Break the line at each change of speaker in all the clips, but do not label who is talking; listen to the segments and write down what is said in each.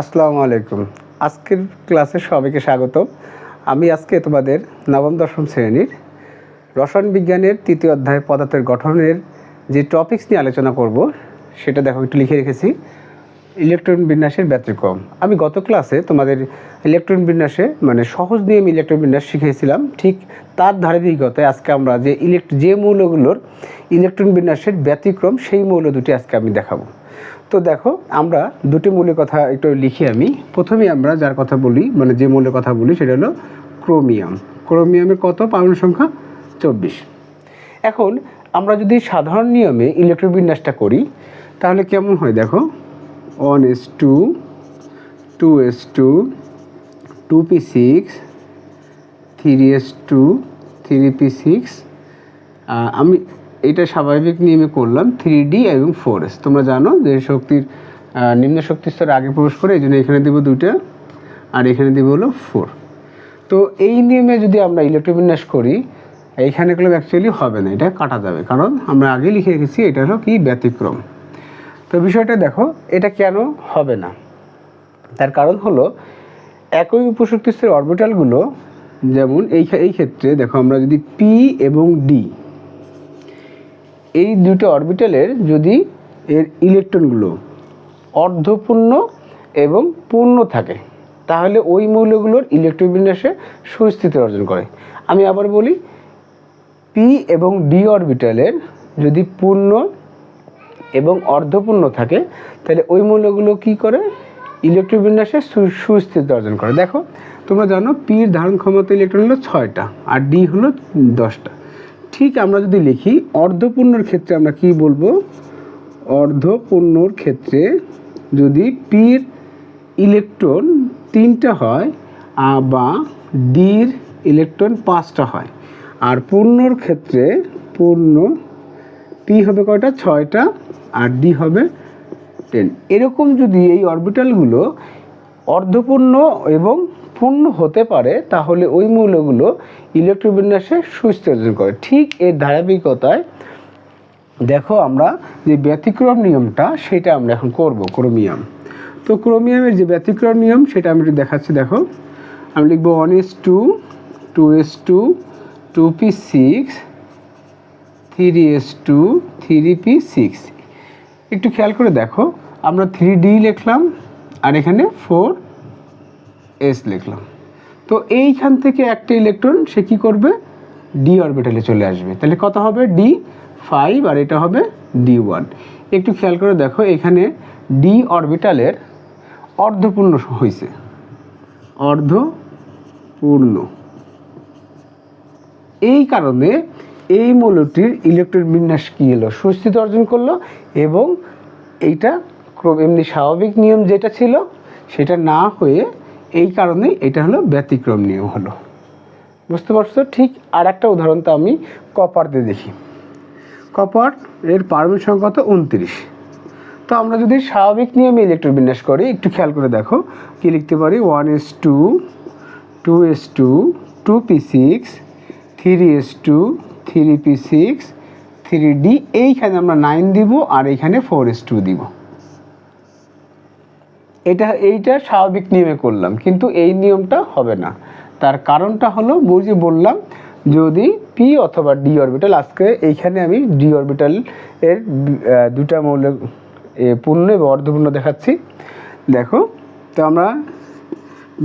আসসালামু আলাইকুম। আজকের ক্লাসে সবাইকে স্বাগত আমি আজকে তোমাদের নবম, দশম শ্রেণির রসায়ন বিজ্ঞানের তৃতীয় অধ্যায় পদার্থের গঠনের যে টপিক্স নিয়ে আলোচনা করব, সেটা দেখো, একটু লিখে রেখেছি। ইলেকট্রন বিন্যাসের ব্যতিক্রম আমি গত ক্লাসে তোমাদের ইলেকট্রন বিন্যাসে মানে সহজ নিয়ম ইলেকট্রন বিন্যাস শিখিয়েছিলাম। ঠিক তার ধারাবাহিকতায় আজকে আমরা যে ইলেকট্র যে মৌলগুলোর ইলেকট্রন বিন্যাসের ব্যতিক্রম, সেই মৌল দুটি আজকে আমি দেখাবো। তো দেখো, আমরা দুটি মৌলের কথা একটু লিখি আমি। প্রথমে আমরা যার কথা বলি মানে যে মৌলের কথা বলি, সেটা হলো ক্রোমিয়াম। ক্রোমিয়ামের কত? পারমাণু সংখ্যা? চব্বিশ। এখন আমরা যদি সাধারণ নিয়মে ইলেকট্রন বিন্যাসটা করি, তাহলে কেমন হয় দেখো? One S two two S two two P six three S two three P six আমি এটা স্বাভাবিক নিয়মে করলাম থ্রি ডি এবং ফোর এস তোমরা জানো যে শক্তির নিম্ন শক্তি স্তরে আগে প্রবেশ করে এই জন্য এখানে দেবো দুইটা, আর এখানে দেবো হলো ফোর তো এই নিয়মে যদি আমরা ইলেকট্রোবিন্যাস করি এইখানে গুলো অ্যাকচুয়ালি হবে না, এটা কাটা যাবে। কারণ আমরা আগে লিখে রেখেছি, এটা হলো কি? ব্যতিক্রম। তো বিষয়টা দেখো, এটা কেন হবে না? তার কারণ হলো, একই উপশক্তি স্তরের অরবিটালগুলো যেমন এই এই ক্ষেত্রে দেখো আমরা যদি পি এবং ডি এই দুটো অরবিটালের যদি এর ইলেকট্রনগুলো অর্ধপূর্ণ এবং পূর্ণ থাকে, তাহলে ওই মৌলগুলোর ইলেকট্রন বিন্যাসে সুস্থিতি অর্জন করে। আমি আবার বলি পি এবং ডি অরবিটালের যদি পূর্ণ এবং অর্ধপূর্ণ থাকে, তাহলে ওই মৌলগুলো কি করে? ইলেকট্রন বিন্যাসে সুস্থিতি অর্জন করে। দেখো, তোমরা জানো পির ধারণ ক্ষমতা ইলেকট্রন হলো ছয়টা, আর ডি হলো দশটা। ঠিক আমরা যদি লিখি, অর্ধপূর্ণর ক্ষেত্রে আমরা কি বলব? অর্ধপূর্ণর ক্ষেত্রে যদি পির ইলেকট্রন তিনটা হয় বা ডির ইলেকট্রন পাঁচটা হয়, আর পূর্ণর ক্ষেত্রে পূর্ণ পি হবে কয়টা? ছয়টা। আর ডি হবে টেন এরকম যদি এই অরবিটালগুলো অর্ধপূর্ণ এবং পূর্ণ হতে পারে, তাহলে ওই মৌলগুলো ইলেকট্রোবিন্যাসে সুস্থ করে। ঠিক এর ধারাবাহিকতায় দেখো আমরা যে ব্যতিক্রম নিয়মটা, সেটা আমরা এখন করব, ক্রোমিয়াম। তো ক্রোমিয়ামের যে ব্যতিক্রম নিয়ম, সেটা আমি একটু দেখাচ্ছি, দেখো। আমি লিখব one S two two S two two P six three S two three P six একটু খেয়াল করে দেখো। আমরা থ্রি ডি লিখলাম আর এখানে ফোর এস লিখলাম। তো এইখান থেকে একটা ইলেকট্রন সে কী করবে? ডি অরবিটালে চলে আসবে। তাহলে কত হবে? ডি ফাইভ আর এটা হবে ডি ওয়ান একটু খেয়াল করে দেখো, এখানে ডি অরবিটালের অর্ধপূর্ণ হয়েছে অর্ধপূর্ণ। এই কারণে এই মৌলটির ইলেকট্রন বিন্যাস কী এলো? সুস্থিতি অর্জন করল এবং এইটা এমনি স্বাভাবিক নিয়ম যেটা ছিল, সেটা না হয়ে এই কারণে এটা হলো ব্যতিক্রম নিয়ম হলো। বুঝতে পারছ? ঠিক আর একটা উদাহরণ তো আমি কপার দিয়ে দেখি। কপার এর পারমাণবিক সংখ্যা কত? উনত্রিশ। তো আমরা যদি স্বাভাবিক নিয়মে ইলেকট্রন বিন্যাস করি, একটু খেয়াল করে দেখো, কি লিখতে পারি? One S two two S two two P six three S two three P six, three D, এইখানে আমরা নাইন দিব আর এইখানে ফোর এস টু দিব। এটা, এইটা স্বাভাবিক নিয়মে করলাম, কিন্তু এই নিয়মটা হবে না। তার কারণটা হলো বুঝে বললাম, যদি পি অথবা ডি অরবিটাল আজকে এইখানে আমি ডি অরবিটাল এর দুটা মৌল পূর্ণ এবং অর্ধপূর্ণ দেখাচ্ছি। দেখো, তো আমরা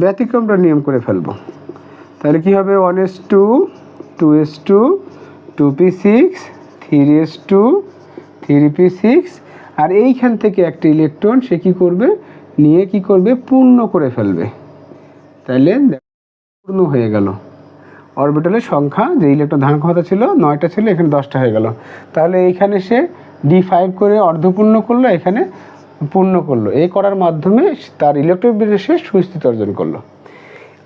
ব্যতিক্রমটা নিয়ম করে ফেলব। তাহলে কি হবে? One S two two S two two P six three S two three P six আর এইখান থেকে একটা ইলেকট্রন সে কি করবে? নিয়ে কি করবে? পূর্ণ করে ফেলবে। তাহলে পূর্ণ হয়ে গেল। অরবিটালের সংখ্যা, যে ইলেকট্রন ধারণ ক্ষমতা ছিল, নয়টা ছিল, এখানে দশটা হয়ে গেল। তাহলে এইখানে সে ডি ফাইভ করে অর্ধপূর্ণ করল, এখানে পূর্ণ করল। এই করার মাধ্যমে তার ইলেকট্রন বিন্যাসে সুস্থিতি অর্জন করল।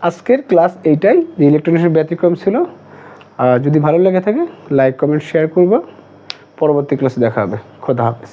আজকের ক্লাস এইটাই, যে ইলেকট্রনিক্সের ব্যতিক্রম ছিল। যদি ভালো লেগে থাকে লাইক কমেন্ট শেয়ার করব। পরবর্তী ক্লাসে দেখা হবে। খোদা হাফেজ।